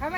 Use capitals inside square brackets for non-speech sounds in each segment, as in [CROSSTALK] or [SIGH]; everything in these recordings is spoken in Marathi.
हा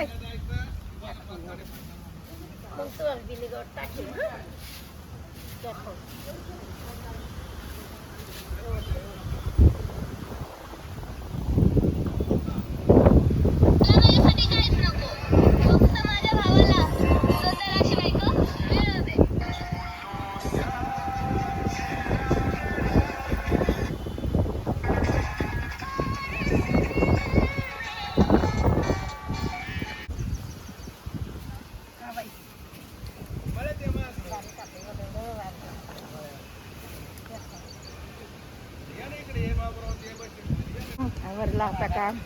काम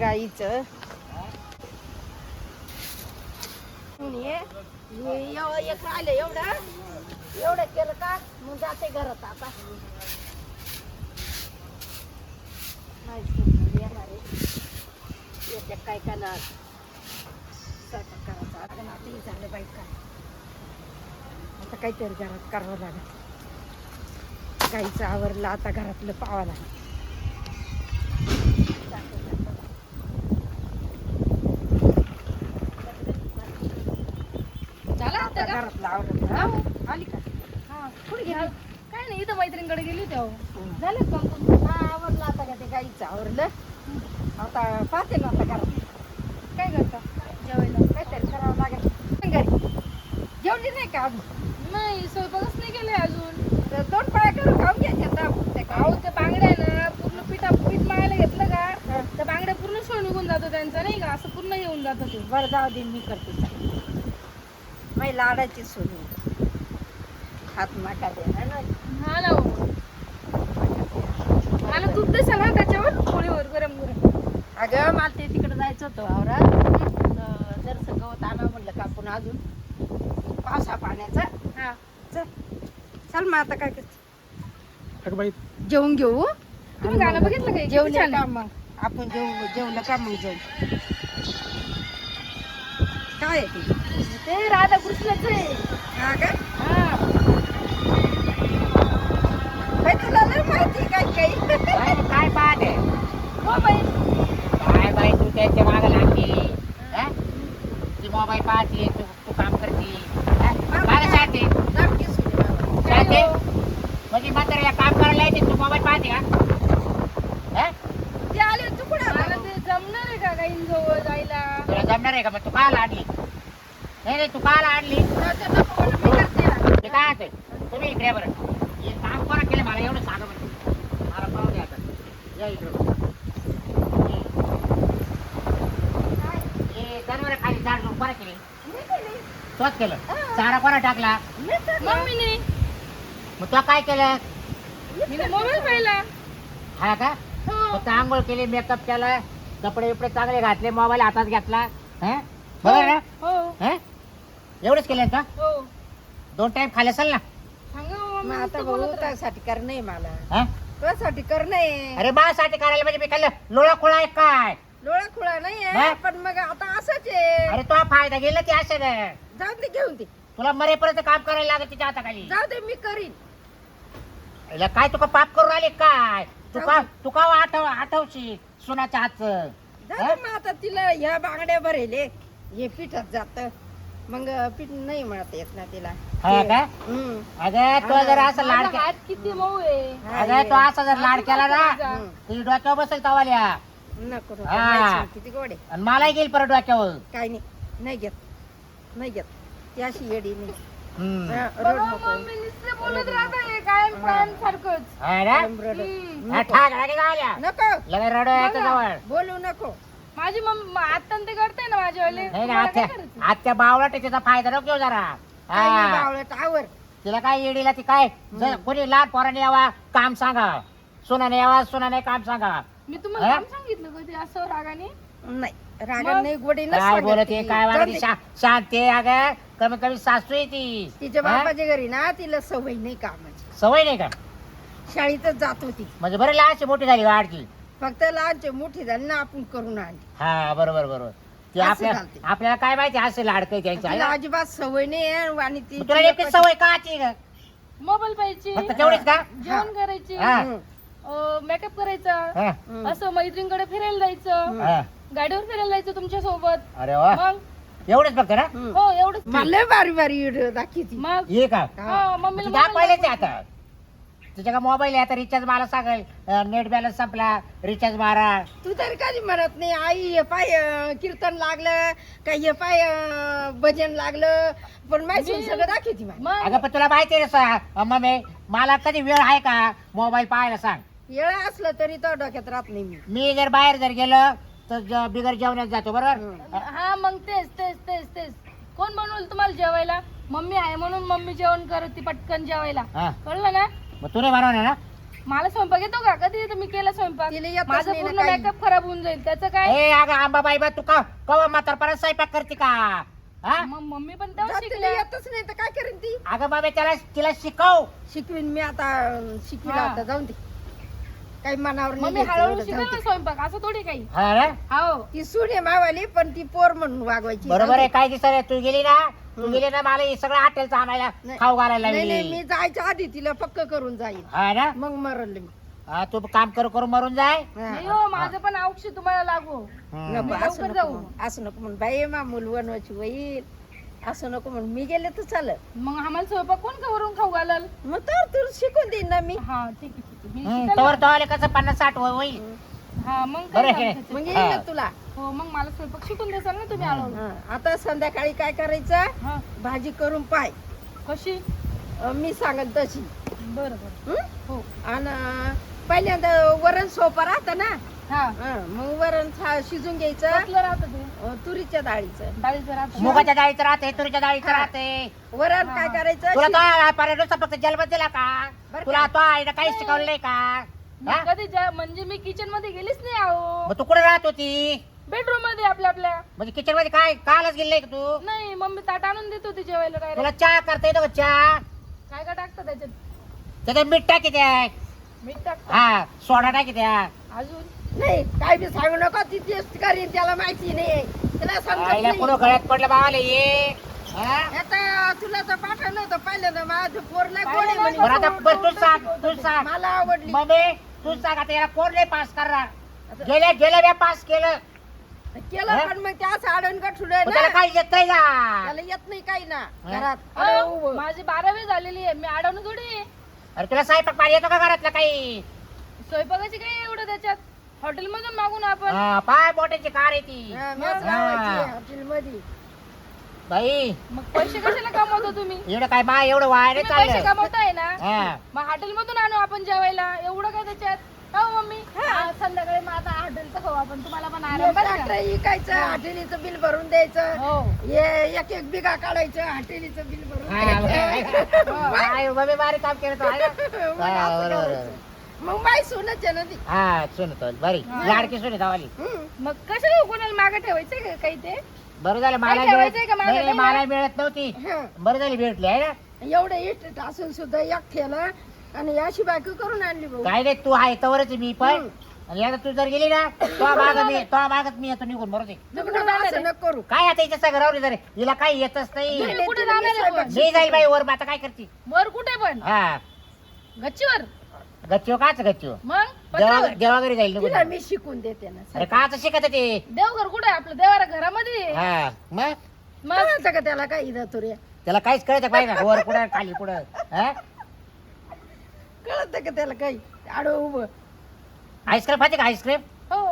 गाईचं हे एव- एक राहिलं एवढं. एवढं केलं का? मग जाते घरात आता. नाही येणार आहे. येते काय करणार स्वयंपाक करायचा. आता नाते झालं बाई काय? आता काहीतरी घरात करावं लागेल. गाईचं आवरलं आता घरातलं पावा लागेल. हा? आली का? हा. कुठे गेली? काय नाही इथं मैत्रिणीकडे गेली होती अहो. हं. झालं? हा आवरलं आता का ते गाईचं आवरलं. आता पाहते ना आता घरात. काय करता? जेवायला. काहीतरी करावं लागेल. घरी. जेवली नाही का अजून? नाही स्वयंपाकच नाही केलंय अजून. तर दोन पाया करून खाऊन घ्यायच्या दाबून ते अहो खाऊ ते बांगड्या ना पूर्ण पिठा पीठ मळायला घेतलं का हा. त्या बांगड्या पूर्ण शिव निघून जातो त्यांचा नाही का? असं पूर्ण येऊन जातं ते. बरं जाऊ दे मी करते. माझी लाडाची सोनी हात नाका दे है ना. हा ना हो. मला दूध देसा ना त्याच्यावर. पोळीवर गरम गरम. अगं मला ते तिकडे जायचं होतं वावरात जरसं गवत आणा म्हणलं कापून अजून. पावसा पाण्याचा. हा. चल. चल मग आता काय करते? अगं बाई. जेवून घेऊ तुम्ही गाणं बघितलं का? किती जेवण. का मग? आपण जेवू जेवलं का मग जाऊ? काय? आहे ते ते राधाकृष्णाचं आहे. हा का? हा. बाई तुला नाही माहिती काय काही काय पाहते हो बाई काय बाई तू त्यांच्या मागे लागली हा? ती मोबाईल पाहते तू तू काम करते हा? काय सांगते नाटकी सुरू आहे. सांगते हो. म्हणजे म्हाताऱ्याला काम करायला येते तू मोबाईल पाहते का हा? ते आले तू कुठं मला आला? ते जमणार आहे का गाईंजवळ जायला तुला जमणार आहे का मग तू काला आणली नाही नाही तू काला आणली जाऊ दे, नको म्हणून मी करते ना. ते काय होतंय तुम्ही इकडे या बरं हे काम कोणा केलं मला एवढं सांगा बरं मला पाहू द्या आता या इकडं हे. हे जनावरं खाली झाड झुड कोणा केली मी केली. तोच केलं. चारा कोणा टाकला? मम्मीने. मग तो काय केलं? मी मोबाईल पाहिला. हा का? हो. फक्त आंघोळ केली मेकअप केला कपडे बिपडे चांगले घातले मोबाईल हातात घेतला. हा? बरोबर ना? हो. हा? एवढंच केलं का? हो. दोन टाइम खाल्ले असेल ना? सांगा हो, मग मम्मी आता भाऊ आहे मला. हा? त्यासाठी करणं आहे अरे माझ्यासाठी करायला म्हणजे मी खाल्लं. लोळा खोळा आहे काय? डोळा खुळा नाही हा? आहे पण मग आता असंच आहे. अरे तो फायदा गेला ते असे जाऊ दे घेऊन दे. तुला मरेपर्यंत काम करायला लागत तिच्या हाताखाली. जाऊ दे मी करीन. काय तुका पाप करून राहिले काय? तुका. तुका आठव आठवशी सुनाच्या हातचं. जाऊ दे मग आता तिला ह्या बांगड्या भरेले. हे पिठात जात. मग पीठ नाही म्हणत येत ना तिला. हा का हम्म. अगं तो जर असं लाड माझा के- हात किती मऊ आहे अगं ये. तो असा जर लाड केला ना हम्म. तुझी डोक्यावर बसेल तवाल्या नको नको हा. माहिती किती गोड आहे आणि मलाही गेल परत डोक्यावर काय नाही नाही घेत नाही घेत ती अशी येडी नाही हम्म. हा, रड बघा, नको मम्मी नुसतं बोलत राहते कायम कायम सारखंच हा ना? रड, रड. हम्म. हा, ठाक रागे गावल्या. नको लगे रडो यायचं बघा. जवळ बोलू नको माझी मम्मी आता ते करते ना माझ्यावाले नाही ना तुम्हाला आजच्या काय करायचं? आजच्या बावळा त्याचा फायदा नको घेऊ जरा काय नाही हा. आवर? तिला काय येडीला ती काय? जर कोणी लहान पोराने यावा काम सांगा. सुनाने यावा सुनाने काम सांगा. मी तुम्हाला हा? काम सांगितलं का ते असं रागाने? नाही रागात नाही गोडी काय बोलत आहे काय जाऊ वागत दे. शा- शांत आहे अगं. कमी कमी सासू आहे ती. तिच्या हा? बापाच्या घरी ना तिला सवय नाही कामाची. सवय नाही का? शाळेतच जात होती. म्हणजे बरं लहानशी मोठी झाली वाढची फक्त लहानचे मोठी झाली ना आपण करून आणली. हा बरोबर बरोबर. ती असं आपल्या घालते. आपल्याला काय माहिती असे लाडकं त्यांचं आहे तिला ना? अजिबात सवय नाही आहे आणि ती तुला नेमकी सवय ग? मोबाईल पाहिजे. फक्त तेवढीच का? जेवण करायचे. हा. मेकअप करायचा. हा. असं मैत्रिणीकडे फिरायला जायचं. हा. गाडीवर फिरायला जायचं तुमच्यासोबत अरे वा. मग? एवढंच फक्त ना. हो एवढंच. मला लय बारी बारी व्हिडिओ दाखवती. मग? ये का? हा मम्मीला तुझ्या पहिलेच आहे आता. तुझ्या का मोबाईल आहे? आता रिचार्ज मला सांगेल. नेट बॅलन्स संपला. रिचार्ज मारा. तू तरी कधी म्हणत नाही आई हे पाय अं, कीर्तन लागलं का हे पाय अं, भजन लागलं. पण माहिती सगळं दाखवती मला मग अगं पण तुला माहिती आहे ना मम्मी मला कधी वेळ आहे का मोबाईल पाहायला सांग? येळ असलं तरी तो डोक्यात राहत नाही मी. मी जर बाहेर जर गेलो तर ज- बिगर जेवण्यात जातो बरोबर. हा मग तेच तेच तेच तेच. कोण बनवलं तुम्हाला जेवायला? मम्मी आहे म्हणून मम्मी जेवण करत ती पटकन जेवायला. हा. कळलं ना? मग तू नाही बनवणार ना? मला स्वयंपाक येतो का? कधी तुम्ही केला स्वयंपाक. तिला येतच माझा नाही ना पूर्ण काही. मेकअप खराब होऊन जाईल. त्याचं काय? ए अगं आंबाबाई बा तू का कवा म्हातारपणात स्वयंपाक करते का? हा? मग मम्मी पण तेव्हा जात तिला शिकल्या. येतच नाही तर काय करेन ती? अगं बाबा त्याला तिला शिकव. शिकवीन मी आता अं, शिकवीला हा. आता. जाऊन दे. काही मनावर नाही मम्मी घ्यायचं, हळूहळू जाऊ दे. स्वयंपाक. असं थोडी काही. हा ना? हो. ती सून आहे मावाली पण ती पोर म्हणून वागवायची. बरोबर आहे. काय दिसत तू गेली ना? तू गेली ना मला हे सगळं हॉटेलचं आणायला नाही. खाऊ घालायला नाही नाही मी लागली जायच्या आधी तिला पक्क करून जाईल हा ना? मग मरल मी. हा, तू काम करू करू मरून जाय. हा. नाही हो माझं पण औक्षी तुम्हाला लागू. हम्म. नको मी असं नको जाऊ. म्हण. असं नको म्हणून बाई मा मूल बनवायची होईल असं नको म्हणून. मी गेले तर चालत मग आम्हाला स्वयंपाक कोण करून खाऊ घालाल? मग तर तू शिकून देईन ना मी. हा ठीक आहे ठीक आहे. मी हम्म, शिकेल तवर ना. तो आले कसं पन्नास साठ होय- होईल? हा मग बरं काय येईल हा. तुला. हो मग मला स्वयंपाक शिकून देसाल ना तुम्ही हा. आता संध्याकाळी काय करायचं? हा. भाजी करून पाय. कशी? अं, मी सांगत तशी. बरं बरं. हं? हो. आणि पहिल्यांदा वरण सोपा राहतं ना. मग वरण शिजून घ्यायचं. राहतं तुरीच्या डाळीचं. डाळीचं राहतं. मुगाच्या डाळीचं राहते तुरीच्या डाळीचं. राहते. वरण काय. करायचं? तो पर्यटनचा फक्त जन्म दिला का? बरं तुला? तो आईनं काहीच शिकवलं नाही का? मी हा? कधी म्हणजे मी किचनमध्ये गेलीच नाही आहो मग तू कुठे राहत होती? बेडरूममध्ये आपल्या आपल्या. म्हणजे किचनमध्ये काय कालच गेली नाही का तू? नाही मम्मी ताट आणून देत होती जेवायला डायरेक्ट तुला चहा करता येतो चहा? काय काय टाकतं त्याच्यात? त्याच्यात मीठ टाकी द्या मीठ टाकतं? हा सोडा टाकी द्या अजून? नाही काय बी सांगू नका ती टेस्ट करीन त्याला माहिती नाही त्याला समजत आईला नाही. कुठं गळ्यात पडलं बावाले ये हा? आता तुला तर पाठवलं होतं पहिलं ना माझं पोर नाही गोड आहे बरं म्हणे. आता बरं तू सांग तू सांग मला आवडली मम्मी तू सांग आता याला कोण नाही पास करणार गेल्या गेल्या वेळा पास केलं केलं? पण मग त्या साडण मग त्याला ना काही येत नाही का त्याला येत नाही काही ना हा? घरात अरे अहो, उभं. माझी बारावी झालेली आहे मी अडवणं थोडी आहे. अरे तुला स्वयंपाक पाणी येतो का घरातलं काही स्वयंपाकाची काय एवढं त्याच्यात हॉटेल मधून मागून आपण हा, पाय मोठ्याची कार आहे ती. हा, मॅच हा. लावायची हॉटेलमध्ये. बाई मग पैसे कशाला कमवतो तुम्ही? एवढं काय मा एवढं वाया नाही तुम्ही पैसे चाललं कमवताय ना? हा. मग हॉटेल मधून आणू आपण जेवायला. एवढं काय त्याच्यात? हो मम्मी. हा, संध्याकाळी मग आता हॉटेलचं खाऊ आपण. तुम्हाला पण आराम बरं ट्रॅक्टर का? इकायचं हॉटेलीचं बिल भरून द्यायचं. हो. हे एक एक बिघा काढायचं हॉटेलीचं बिल भरून हा, द्यायचं. बारी काम केलं तो आहे ना? [LAUGHS] मग हा, असं बरोबर. मग बाई सोनच आहे ना ती. हा सुन तो बरी हा. लाडकी सुन धावाली हम्म. मग कशाला कोणाला मागे ठेवायचं का काही ते? बरं झालं मला काय ठेवायचंय मिळत का मागं? नाही, नाही, नाही मला मिळत नव्हती. हं. बरं झाली भेटली आहे ना? एवढं इष्ट असून सुद्धा एक ठेला आणि अशी बायको करून आणली भाऊ. काय नाही तू आहे तवरच आहे मी पण. आणि आता तू जर गेली ना तो माग मी तो मागत मी येतो निघून बरोबर आहे. नको नको, असं नको करू. काय आता याच्या सगळं जर. हिला काही येतच नाही. नाही, कुठे तिला मी जाणार आहे स्वयंपाक पण? मी जाईल बाई वर मग आता काय करते? वर कुठे पण. हा. गच्चीवर? गच्चीव काच गच्चीव मग? देवा पत्रावर? देवाघरी जाईल निघून तिला मी शिकून देते ना अरे काच शिकत ते देवघर कुठे आहे? आपलं देवारा घरामध्ये. आहे. हा मग? का त्याला काय इथं तुरे? त्याला काहीच कळत पाहिजे का वर कुठं खाली कुठं हा? कळत का त्याला काही? आडो उभं. आईस्क्रीम खाते का आईस्क्रीम? हो.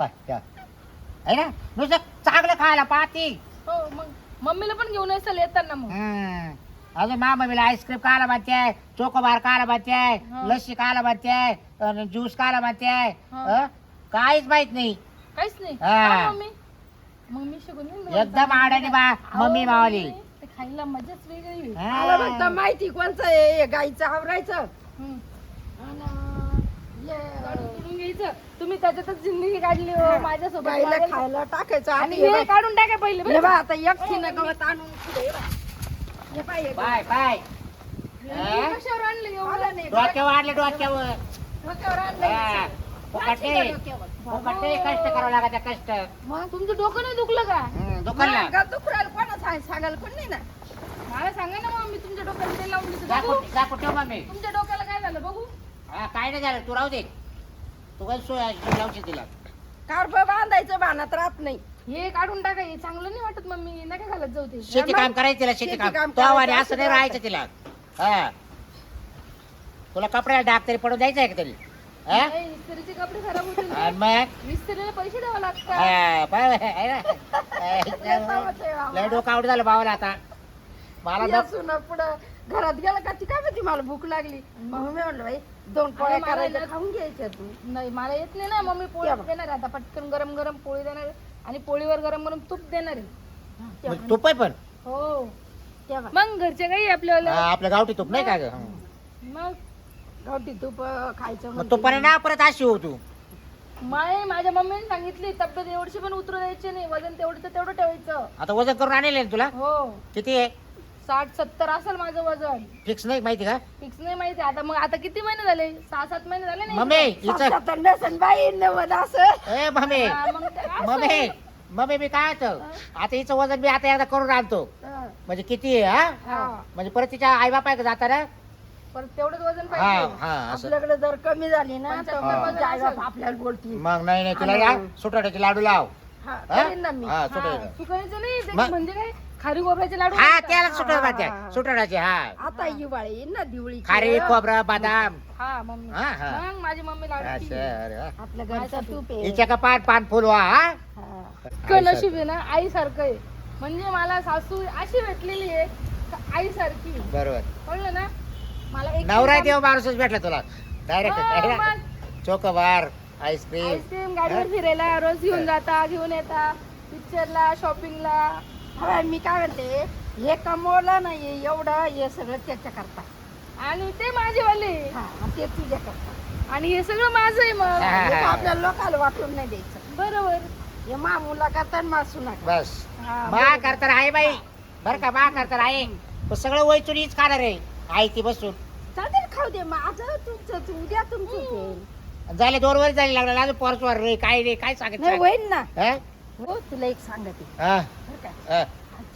आहे ना? नुसतं चांगलं खायला पाहती. हो मग. मम्मीला पण घेऊन येसाल येताना मग. हम्म. अजून मा मम्मीला आईस्क्रीम खायला बांधते चोकोबार खायला बांधते हा. लस्सी खायला बांधते ज्यूस खायला बांधते हा. हं? काहीच माहीत नाही काहीच नाही हा. का मम्मी मग मी शिकून येईन ना. एकदम आडाणी बा अहो, मम्मी मावली ते खायला मजाच वेगळी मला हा. माहिती कोणचं आहे हे गाईचं आवरायचं हम्म. आणि काढून हे घ्यायचं तुम्ही त्याच्यातच जिंदगी काढली हो माझ्यासोबत गाईला. खायला टाकायचं आणि आणि हे हे काढून टाका पहिले हे बरं? आता एक ठिणं गवत आणून पुढे हे. Bye, bye. बाय हे? कशावर आणलं एवढं? नाही. डोक्यावर आणले डोक्यावर. हा. फुकटे. फुकटे कष्ट करावं लागत कष्ट. मग तुमचं डोकं नाही दुखलं का? हम्म, दुकानला मग गं दुखरायला कोणा सांग- सांगायला कोण नाही ना? मला सांगा ना मग मी तुमच्या डोक्याला तेल लावून देते. कुठे- जा कुठे मम्मी? तुमच्या डोक्याला काय झालं बघू. हा काय नाही झालं तू राहू दे. तू काय सोय लावशील तिला. कार्ब बांधायचं बाणात राहत नाही. हे काढून टाका हे चांगलं नाही वाटत मम्मी नका घालत जाऊ ते शेती काम करायचं तिला शेती शेती काम काम तो आवाज करायचं असं नाही राहायचं तिला हा तुला कपड्याला डाग तरी पडून द्यायचं आहे का तरी हा? नाही, इस्त्रीचे कपडे खराब होतील. आणि मग पैसे द्यावे लागतात हा, पाय बाय, आहे ना? [LAUGHS] लय डोकं आउट झालं भावाला आता मला या सुना पुढं घरात गेला का ती काय माहिती मला भूक लागली मग मी म्हणलं बाई दोन पोळ्या मला ना- खाऊन घ्यायच्या तू नाही मला येत नाही ना मम्मी पोळी या बघ. देणार आहे. आता पटकन गरम गरम पोळी देणार आहे. आणि पोळीवर गरम गरम तूप देणार आहे. तूप आहे पण? हो. तेव्हा. मग घरचे काही आपल्याला हा, आपलं गावठी तूप नाही का ग? हं. मग गावठी तूप अं, खायचं मग म्हणते. तुपाने ना परत अशी हो तू. माय माझ्या मम्मीने सांगितली तब्येत एवढी पण उतरू द्यायची नाही वजन तेवढं तेवढं ठेवायचं. आता वजन करून आणले तुला? हो. किती आहे? साठ सत्तर असेल माझं वजन. फिक्स नाही माहिती का? फिक्स नाही माहिती. आता मग आता किती महिने झाले? सहा सात महिने झाले नाही मम्मी नसन बाई नव्वद असं. ए मम्मी. हा, मग ते असं. मम्मी मम्मी मी काय होतं आता हिचं वजन मी आता एकदा करून आणतो. हं. म्हणजे किती आहे हा? हा. म्हणजे परत तिच्या आई बापा आहे का जाताना परत तेवढंच वजन हा पाहिजे. हा असं. आपल्याकडे जर कमी झाली ना तर पंच्याहत्तर मग वजन जायला असेल. आपल्याला बोलती. मग नाही नाही तुला सुटाट्याचे लाडू लाव. हा? करीन ना मी. हा हा, सुटाट्याचे नाही ते मग? म्हणजे काय? खारी खोबऱ्याचे लाडू हा. त्याला हा, हा, म्हणते हा. हा. आता हिवाळी येईन ना दिवळी खारी खोबरं बदाम. हा मम्मी. हा, हा. मग माझी मम्मी लाडू असं, केली. अरे वा. आपल्या घरचा तूप आहे. हिच्या का पान पान फुलवा हा. हा. इतकं नशीब आहे ना आई सारखं आहे. म्हणजे मला सासू अशी भेटलेली आहे आई सारखी बरोबर. कळलं ना? मला एक नवरा देव माणूसच भेटला तुला. डायरेक्ट चोकोबार आईस्क्रीम आईस्क्रीम गाडीवर फिरायला रोज घेऊन जाता घेऊन येता पिक्चरला शॉपिंगला हा, मी काय म्हणते हे कमवलं नाही एवढं हे सगळं त्याच्या करता आणि ते माझेवाले हा आणि ते तुझ्या करता आणि हे सगळं माझं आहे मग. हा. हे तर आपल्या लोकांना वाटून नाही द्यायचं. बरोबर. हे मामुला करता आणि मासू नका बस. हा, मा करता आहे बाई. बर का मा करता आहे. पण सगळं वैचून हीच खाणार आहे. आई ती बसून. चालते ना, खाऊ दे माझं तुमचं तू उद्या तुमचं. झाले दोन वर झाले लागला अजून पोरच वर रे काय रे काय सांगत नाही होईल ना. हा? हो तुला एक सांगते. हा, हा.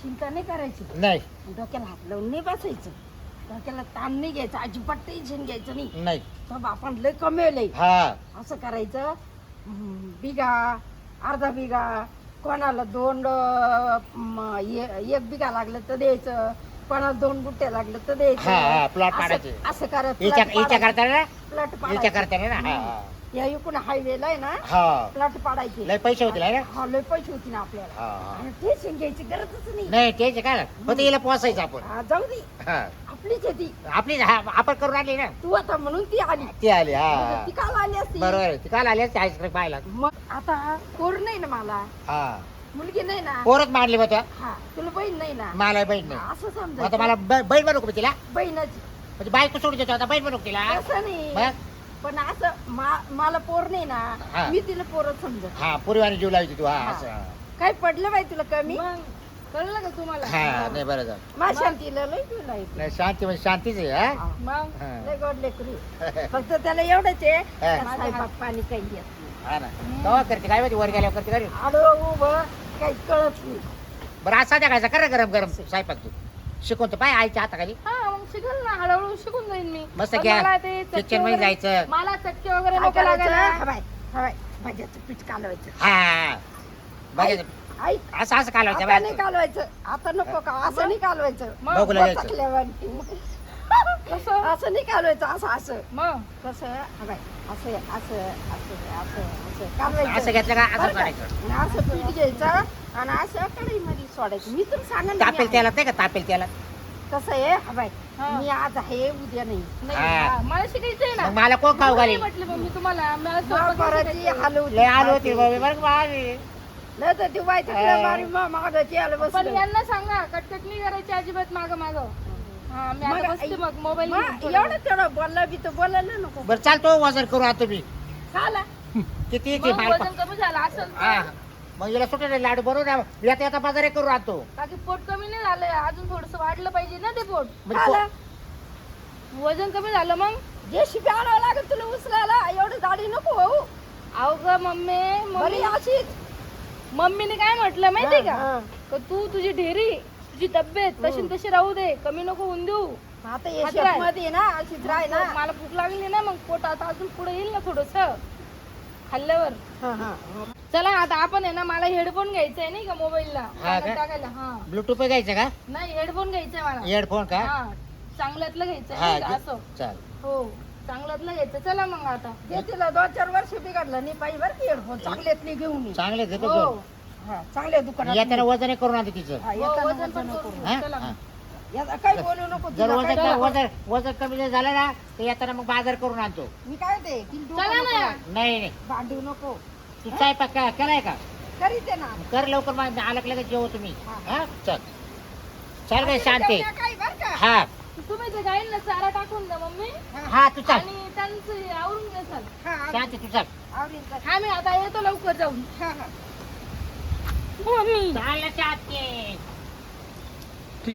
चिंता नाही करायची. नाही. डोक्याला हात लावून नाही बसायचं. डोक्याला ताण नाही घ्यायचं. अजिबात टेन्शन घ्यायचं नाही. नाही. आपण लय कमेवलंय. हा. असं करायचं. हम्म, बिघा अर्धा बिघा कोणाला दोन अं, म, ए- एक बिघा लागलं तर द्यायचं. कोणाला दोन गुट्टे लागलं तर द्यायचं. हा, plot असं- पाडायचे. असं करत हिच्या हिच्या करता ना? प्लॉट हिच्या करता ना? हा, हा. या इकडून हायवेला आहे ना हा. प्लॉट पाडायचे. लय पैसे होतील ना? हा लय पैसे होती ना आपल्याला. हा, हा. आणि टेन्शन घ्यायची गरजच नाही. नाही त्याचे काय फक्त हिला पोसायचं आपण. हा, जाऊ दे. हा. आपलीच आहे ती. आपली हा, आपण करून आणली ना? तू आता म्हणून ती आली. ती आली हा. ती काल आली असती. बरोबर आहे. ती काल आली असते आईस्क्रीम पाहायला. मग आता पोर नाही ना मला. हा. मुलगी नाही ना. पोरच मांडली मग हा तुला बहीण नाही ना. मला बहीण नाही. असं आता समजायचं मला ब- बहीण बनू का तिला? बहिणाची. म्हणजे बायको सोडून देतो आता बहीण बनू का तिला? असं नाही. मग? पण असं मा- मला पोर नाही हा. ना मी तिला पोरच समजत हा पूर्वाने जीव लावली तू हा. असं काय पडलं बाई तुला कमी मग कळलं का तुम्हाला हा नाही बरं झालं माझ्या शांतीला लय तुला येते. नाही शांती म्हणजे शांतीच आहे हा हा. मग हा. लय गोड लेकरू फक्त त्याला एवढंच आहे हा. स्वयंपाक पाणी काही येत नाही हा ना तेव्हा करते काय माहिती वर गेल्यावर करते का रे? आडवं उभं काही कळत नाही बरं आज संध्याकाळचा कर रे गरम गरम स्वयंपाक तू शिकवतो पाय आईच्या हाताखाली हा शिकल ना हळूहळू शिकून जाईन मी. मस्त पण घ्या. मला ते चटके किचनमध्ये वगैरे- जायचं. मला चटके वगैरे नको लागायला. भाज्याचं पीठ कालवायचं. हा आई असं असं कालवायचं आता नाही बाय कालवायचं. आता नको का? असं नाही कालवायचं. मग? बघू लागायचं बचकल्यावानी. कसं? असं नाही कालवायचं. असं असं. मग? कसं? हा बाय असं असं असं असं असं. असं कालवायचं घेतलं का? असं बरं का? काढायचं. आणि असं पीठ घ्यायचं आणि असं कढईमध्ये सोडायचं. मी तर सांगा ना तापेल मी त्याला नाही का तापेल त्याला? आहे. कसं आहे? हा बाय हा. मी आज आहे उद्या नाही. नाही हा. हा, मला शिकायचंय ना. मग मला कोण खाऊ घालील म्हटलं मम्मी तुम्हाला. मला स्वयंपाक लय आलो होती बाबी बरं का बाबी नाही तर ती वाईट हा. मारी मागाची आलं पण बसलं. यांना सांगा कटकट नाही करायची अजिबात माग माग. हा मी मग आता बसते आई- मग मोबाईल मग एवढं तेवढं बोलला बी तर बोलायला नको. बरं चालतो वजन करू आता तुम्ही खाला किती येते मग माल वजन कमी झालं असेल हा. मग याला सुटे लाडू बरोबर येता येता बाजार करू राहतो बाकी पोट कमी नाही झालंय. अजून थोडस वाढलं पाहिजे ना ते पोट. म्हणजे खाला वजन कमी झालं मग? जे शिपी आणावं लागेल तुला उचलायला एवढं दाढी नको भाऊ अहो ग मम्मी बरी मम्मी. अशीच. मम्मीने काय म्हटलं माहितीये हा, का? हा. का तू तुझी ढेरी तुझी तब्येत तशी न तशी राहू दे. कमी नको होऊन देऊ. आता हे हात राय. मध्ये ना अशीच राय ना. मला भूक लागली ना मग पोट आता अजून पुढे येईल ना थोडस. खाल्ल्यावर हा हा चला आता आपण आहे ना मला हेडफोन घ्यायचा आहे नाही का मोबाईलला हा का? गाण्यात टाकायला हा ब्लूटूथ घ्यायचं का नाही हेडफोन घ्यायचंय मला हेडफोन का हा चांगल्यातलं घ्यायचंय हा नाही का घे. असं चाल हो चांगल्यातलं घ्यायचं चला मग आता ते तिला दोन चार वर्ष बिघडलं नाही पाहिजे बरं की हेडफोन चांगल्यातली घेऊन ये. चांगले घेतो हो घेऊन. हा चांगल्या दुकानात येताना वजन करून आणते तिचं हा, हो, येताना वजन पण वजन करू. करू. हा? चला हा. याचा काही बोलू नको जर तिला वजन काय- वजन वजन कमी जर झालं ना तर येताना मग बाजार करून आणतो. मी काय ते चला नको. ना नाही नाही. भांडू नको. तू स्वयंपाक का- केलाय का? करीते ना. कर लवकर मग आलं की लगेच जेव तुम्ही हा. हा? चल. चल काय शांती. जेवण्या काय बरं का? हा. तुम्ही ते गाईंना चारा टाकून द्या मम्मी. हा. तू चल. आणि त्यांचं हे आवरून घ्याल हा आवरील- शांती तू चल. जा. हा मी आता येतो लवकर जाऊन. हा हा. मम्मी. चाल ना शांती.